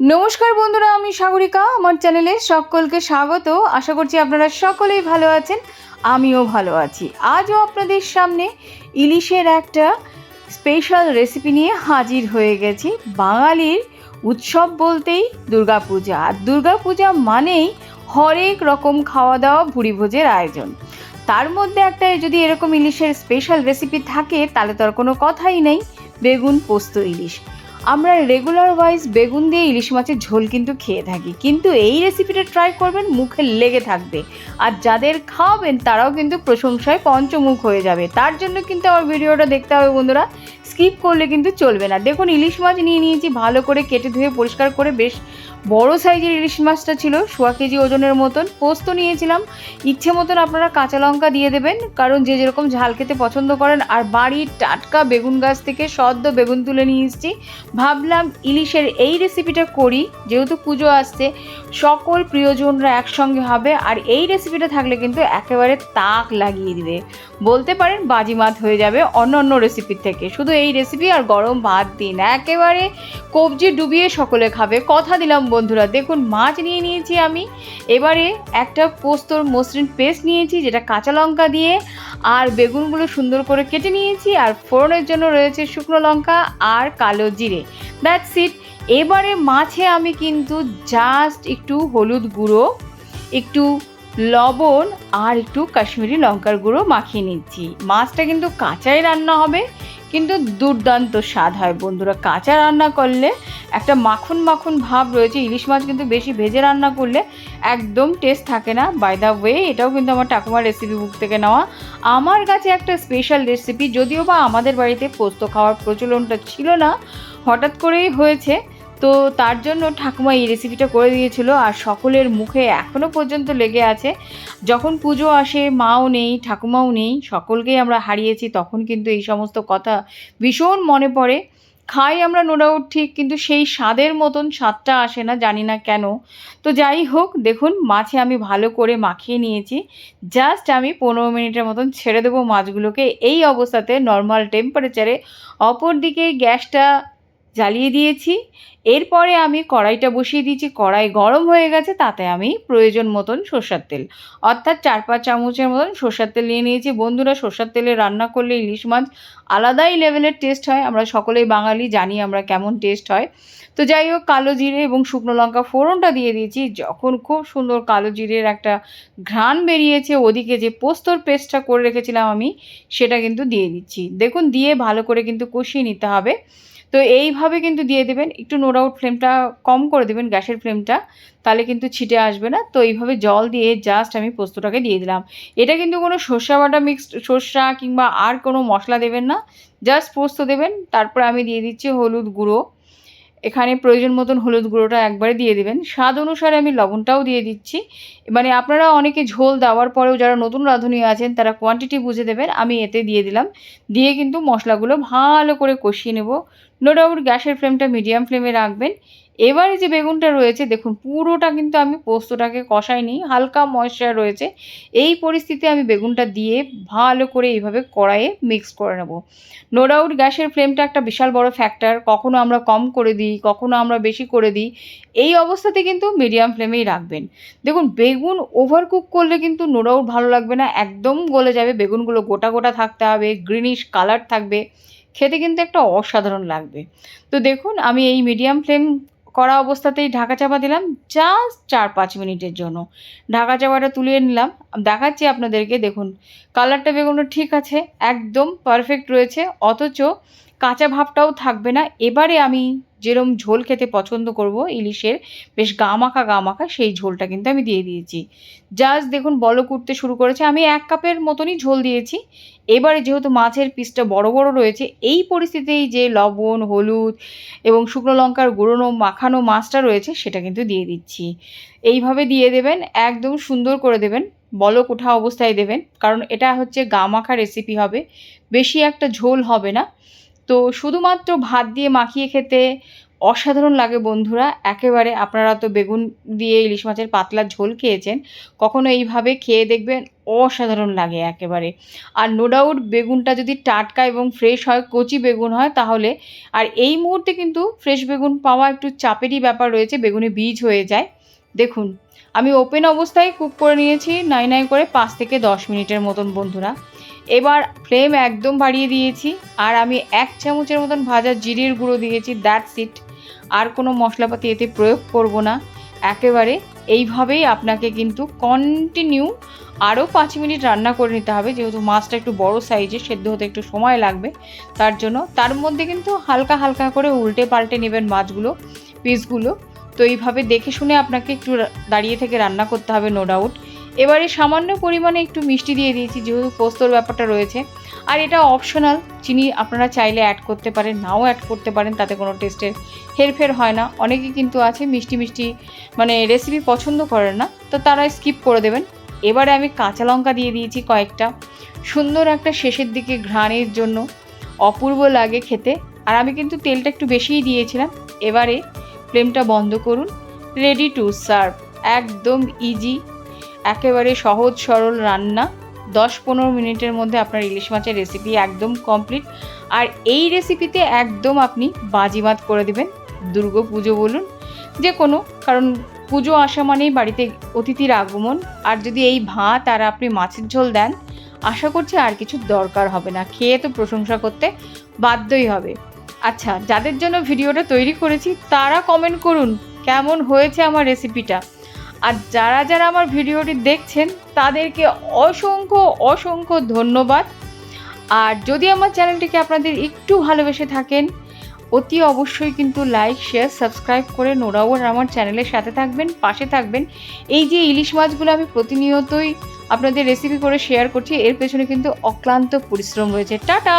নমস্কার বন্ধুরা, আমি সাগরিকা। আমার চ্যানেলে সকলকে স্বাগত। আশা করছি আপনারা সকলেই ভালো আছেন, আমিও ভালো আছি। আজও আপনাদের সামনে ইলিশের একটা স্পেশাল রেসিপি নিয়ে হাজির হয়ে গেছি। বাঙালির উৎসব বলতেই দুর্গাপূজা। আর দুর্গাপূজা মানেই হরেক রকম খাওয়া দাওয়া ভুড়ি ভোজের আয়োজন। তার মধ্যে একটা যদি এরকম ইলিশের স্পেশাল রেসিপি থাকে, তাহলে তো আর কোনো কথাই নেই। বেগুন পোস্ত ইলিশ। আমরা রেগুলার ওয়াইজ বেগুন দিয়ে ইলিশ মাছের ঝোল কিন্তু খেয়ে থাকি। কিন্তু এই রেসিপিটা ট্রাই করবেন, মুখে লেগে থাকবে। আর যাদের খাওয়াবেন, তারাও কিন্তু প্রশংসায় পঞ্চমুখ হয়ে যাবে। তার জন্য কিন্তু আমার ভিডিওটা দেখতে হবে বন্ধুরা। স্কিপ করলে কিন্তু চলবে না। দেখুন, ইলিশ মাছ নিয়ে নিয়েছি, ভালো করে কেটে ধুয়ে পরিষ্কার করে বেশ বড় সাইজের ইলিশ মাছটা ছিল, সোয়া কেজি ওজনের মতন। পোস্ত নিয়েছিলাম। ইচ্ছে মতন আপনারা কাঁচা লঙ্কা দিয়ে দেবেন, কারণ যে যেরকম ঝাল খেতে পছন্দ করেন, আর বাড়ির টাটকা বেগুন গাছ থেকে সদ্য বেগুন তুলে নিয়ে এসেছি। ভাবলাম ইলিশের এই রেসিপিটা করি, যেহেতু পুজো আসছে, সকল প্রিয়জনরা একসঙ্গে হবে, আর এই রেসিপিটা থাকলে কিন্তু একেবারে তাক লাগিয়ে দিবে। বলতে পারেন বাজিমাত হয়ে যাবে অন্য অন্য রেসিপির থেকে। শুধু এই রেসিপি আর গরম ভাত দিন। একেবারে কবজি ডুবিয়ে সকলে খাবে। কথা দিলাম বন্ধুরা, দেখুন, মাছ নিয়ে নিয়েছি আমি। এবারে একটা পোস্তর মসৃণ পেস্ট নিয়েছি, যেটা কাঁচা লঙ্কা দিয়ে, আর বেগুনগুলো সুন্দর করে কেটে নিয়েছি, আর ফোড়নের জন্য রয়েছে শুকনো লঙ্কা আর কালো জিরে। দ্যাটস ইট এবারে মাছে আমি কিন্তু জাস্ট একটু হলুদ গুঁড়ো, একটু লবণ, আর একটু কাশ্মীরি লঙ্কার গুঁড়ো মাখিয়ে নিচ্ছি। মাছটা কিন্তু কাঁচাই রান্না হবে, কিন্তু দুর্দান্ত স্বাদ হয় বন্ধুরা, কাঁচা রান্না করলে। একটা মাখন মাখন ভাব রয়েছে। ইলিশ মাছ কিন্তু বেশি ভেজে রান্না করলে একদম টেস্ট থাকে না। বাই দ্য ওয়ে এটাও কিন্তু আমার ঠাকুমার রেসিপি বুক থেকে নেওয়া। আমার কাছে একটা স্পেশাল রেসিপি যদিও বা আমাদের বাড়িতে পোস্ত খাওয়ার প্রচলনটা ছিল না, হঠাৎ করেই হয়েছে। তো তার জন্য ঠাকুমা এই রেসিপিটা করে দিয়েছিল আর সকলের মুখে এখনও পর্যন্ত লেগে আছে। যখন পুজো আসে, মাও নেই, ঠাকুমাও নেই, সকলকেই আমরা হারিয়েছি, তখন কিন্তু এই সমস্ত কথা ভীষণ মনে পড়ে। খাই আমরা নো ডাউট ঠিক কিন্তু সেই স্বাদের মতন স্বাদটা আসে না, জানি না কেন। তো যাই হোক, দেখুন, মাছে আমি ভালো করে মাখিয়ে নিয়েছি। জাস্ট আমি পনেরো মিনিটের মতন ছেড়ে দেবো মাছগুলোকে। এই অবস্থাতে নর্মাল টেম্পারেচারে অপর দিকে গ্যাসটা জ্বালিয়ে দিয়েছি। এরপরে আমি কড়াইটা বসিয়ে দিয়েছি। কড়াই গরম হয়ে গেছে, তাতে আমি প্রয়োজন মতন সর্ষার তেল। অর্থাৎ চার, পাঁচ চামচের মতন সর্ষার তেল নিয়ে নিয়েছি। বন্ধুরা, সর্ষার তেলে রান্না করলে ইলিশ মাছ আলাদাই লেভেলের টেস্ট হয়। আমরা সকলেই বাঙালি, জানি আমরা কেমন টেস্ট হয়। তো যাই হোক, কালো জিরে এবং শুকনো লঙ্কা ফোড়নটা দিয়ে দিয়েছি। যখন খুব সুন্দর কালো জিরের একটা ঘ্রাণ বেরিয়েছে, ওদিকে যে পোস্তর পেস্টটা করে রেখেছিলাম আমি, সেটা কিন্তু দিয়ে দিচ্ছি। দেখুন, দিয়ে ভালো করে কিন্তু কষিয়ে নিতে হবে। তো এইভাবে কিন্তু দিয়ে দেবেন। একটু নো ডাউট ফ্লেমটা কম করে দেবেন, গ্যাসের ফ্লেমটা তাহলে কিন্তু ছিটে আসবে না। তো এইভাবে জল দিয়ে জাস্ট আমি পোস্তটাকে দিয়ে দিলাম। এটা কিন্তু কোনো সর্ষা বাটা মিক্সড সর্ষা কিংবা আর কোনো মশলা দেবেন না। জাস্ট পোস্ত দেবেন, তারপর আমি দিয়ে দিচ্ছি হলুদ গুঁড়ো। এখানে প্রয়োজন মতন হলুদ গুঁড়োটা একবারে দিয়ে দেবেন। স্বাদ অনুসারে আমি লবণটাও দিয়ে দিচ্ছি। মানে আপনারা অনেকে ঝোল দেওয়ার পরেও যারা নতুন রাঁধুনি আছেন, তারা কোয়ান্টিটি বুঝে দেবেন। আমি এতে দিয়ে দিলাম। দিয়ে কিন্তু মশলাগুলো ভালো করে কষিয়ে নেব। নো ডাউট গ্যাসের ফ্লেমটা মিডিয়াম ফ্লেমে রাখবেন। এবারে যে বেগুনটা রয়েছে, দেখুন, পুরোটা কিন্তু আমি পোস্তটাকে কষাইনি, হালকা ময়শ্চার রয়েছে। এই পরিস্থিতিতে আমি বেগুনটা দিয়ে ভালো করে এইভাবে কড়াইয়ে মিক্স করে নেব। নো ডাউট গ্যাসের ফ্লেমটা একটা বিশাল বড় ফ্যাক্টর কখনো আমরা কম করে দিই, কখনো আমরা বেশি করে দিই। এই অবস্থাতে কিন্তু মিডিয়াম ফ্লেমেই রাখবেন। দেখুন, বেগুন ওভারকুক করলে কিন্তু নো ডাউট ভালো লাগবে না, একদম গলে যাবে। বেগুনগুলো গোটা গোটা থাকতে হবে গ্রিনিশ কালার থাকবে। খেতে কিন্তু একটা অসাধারণ লাগবে। তো দেখুন, আমি এই মিডিয়াম ফ্লেম করা অবস্থাতেই ঢাকা চাপা দিলাম জাস্ট চার পাঁচ মিনিটের জন্য। ঢাকা চাপাটা তুলিয়ে নিলাম। দেখাচ্ছি আপনাদেরকে, দেখুন কালারটা বেগুনটা ঠিক আছে, একদম পারফেক্ট রয়েছে, অথচ কাঁচা ভাবটাও থাকবে না। এবারে আমি যেরম ঝোল খেতে পছন্দ করব, ইলিশের বেশ গা মাখা গা মাখা সেই ঝোলটা কিন্তু আমি দিয়ে দিয়েছি। জাস্ট দেখুন বলক উঠতে শুরু করেছে, আমি এক কাপের মতনই ঝোল দিয়েছি। এবারে যেহেতু মাছের পিসটা বড় বড় রয়েছে, এই পরিস্থিতিতেই যে লবণ, হলুদ এবং শুকনো লঙ্কার গুঁড়োনো, মাখানো মাছটা রয়েছে, সেটা কিন্তু দিয়ে দিচ্ছি। এইভাবে দিয়ে দেবেন, একদম সুন্দর করে দেবেন, বলক ওঠা অবস্থায় দেবেন, কারণ এটা হচ্ছে গা মাখা রেসিপি হবে। বেশি একটা ঝোল হবে না। তো শুধুমাত্র ভাত দিয়ে মাখিয়ে খেতে অসাধারণ লাগে বন্ধুরা। একেবারে আপনারা তো বেগুন দিয়ে ইলিশ মাছের পাতলা ঝোল খেয়েছেন, কখনো এইভাবে খেয়ে দেখবেন অসাধারণ লাগে একেবারে। আর নো ডাউট বেগুনটা যদি টাটকা এবং ফ্রেশ হয়, কচি বেগুন হয়, তাহলে আর এই মুহূর্তে কিন্তু ফ্রেশ বেগুন পাওয়া একটু চাপেরই ব্যাপার রয়েছে, বেগুনে বীজ হয়ে যায়। দেখুন, আমি ওপেন অবস্থায় কুক করে নিয়েছি, নাই নাই করে পাঁচ থেকে দশ মিনিটের মতন বন্ধুরা। এবার ফ্লেম একদম বাড়িয়ে দিয়েছি, আর আমি এক চামচের মতন ভাজা জিরের গুঁড়ো দিয়েছি দ্যাটস ইট আর কোনো মশলাপাতি এতে প্রয়োগ করব না। একেবারে এইভাবেই আপনাকে কিন্তু কন্টিনিউ আরও পাঁচ মিনিট রান্না করে নিতে হবে, যেহেতু মাছটা একটু বড় সাইজে সেদ্ধ হতে একটু সময় লাগবে। তার জন্য তার মধ্যে কিন্তু হালকা হালকা করে উল্টে পাল্টে নেবেন মাছগুলো পিসগুলো তো এইভাবে দেখে শুনে আপনাকে একটু দাঁড়িয়ে থেকে রান্না করতে হবে নো ডাউট এবারে সামান্য পরিমাণে একটু মিষ্টি দিয়ে দিয়েছি, যেহেতু পোস্তর ব্যাপারটা রয়েছে। আর এটা অপশনাল চিনি আপনারা চাইলে অ্যাড করতে পারেন, নাও অ্যাড করতে পারেন, তাতে কোনো টেস্টের হেরফের হয় না। অনেকে কিন্তু আছে মিষ্টি মিষ্টি মানে রেসিপি পছন্দ করেন না, তো তারা স্কিপ করে দেবেন। এবারে আমি কাঁচা লঙ্কা দিয়ে দিয়েছি কয়েকটা। সুন্দর একটা শেষের দিকে ঘ্রাণের জন্য অপূর্ব লাগে খেতে। আর আমি কিন্তু তেলটা একটু বেশিই দিয়েছিলাম। এবারে ফ্লেমটা বন্ধ করুন। রেডি টু সার্ভ একদম ইজি একেবারে সহজ, সরল রান্না। দশ পনেরো মিনিটের মধ্যে আপনার ইলিশ মাছের রেসিপি একদম কমপ্লিট আর এই রেসিপিতে একদম আপনি বাজিমাত করে দেবেন। দুর্গা পুজো বলুন, যে কোনো, কারণ পুজো আসা মানেই বাড়িতে অতিথির আগমন। আর যদি এই ভাত আর আপনি মাছের ঝোল দেন, আশা করছি আর কিছু দরকার হবে না। খেয়ে তো প্রশংসা করতে বাধ্যই হবে। আচ্ছা যাদের জন্য ভিডিওটা তৈরি করেছি, তারা কমেন্ট করুন, কেমন হয়েছে আমার রেসিপিটা আর যারা যারা আমার ভিডিওটি দেখছেন, তাদেরকে অসংখ্য অসংখ্য ধন্যবাদ। আর যদি আমার চ্যানেলটিকে আপনাদের একটু ভালোবেসে থাকেন, অতি অবশ্যই কিন্তু লাইক, শেয়ার, সাবস্ক্রাইব করে নোরাওয়ার আমার চ্যানেলের সাথে থাকবেন, পাশে থাকবেন। এই যে ইলিশ মাছগুলো আমি প্রতিনিয়তই আপনাদের রেসিপি করে শেয়ার করছি, এর পেছনে কিন্তু অক্লান্ত পরিশ্রম রয়েছে। টাটা!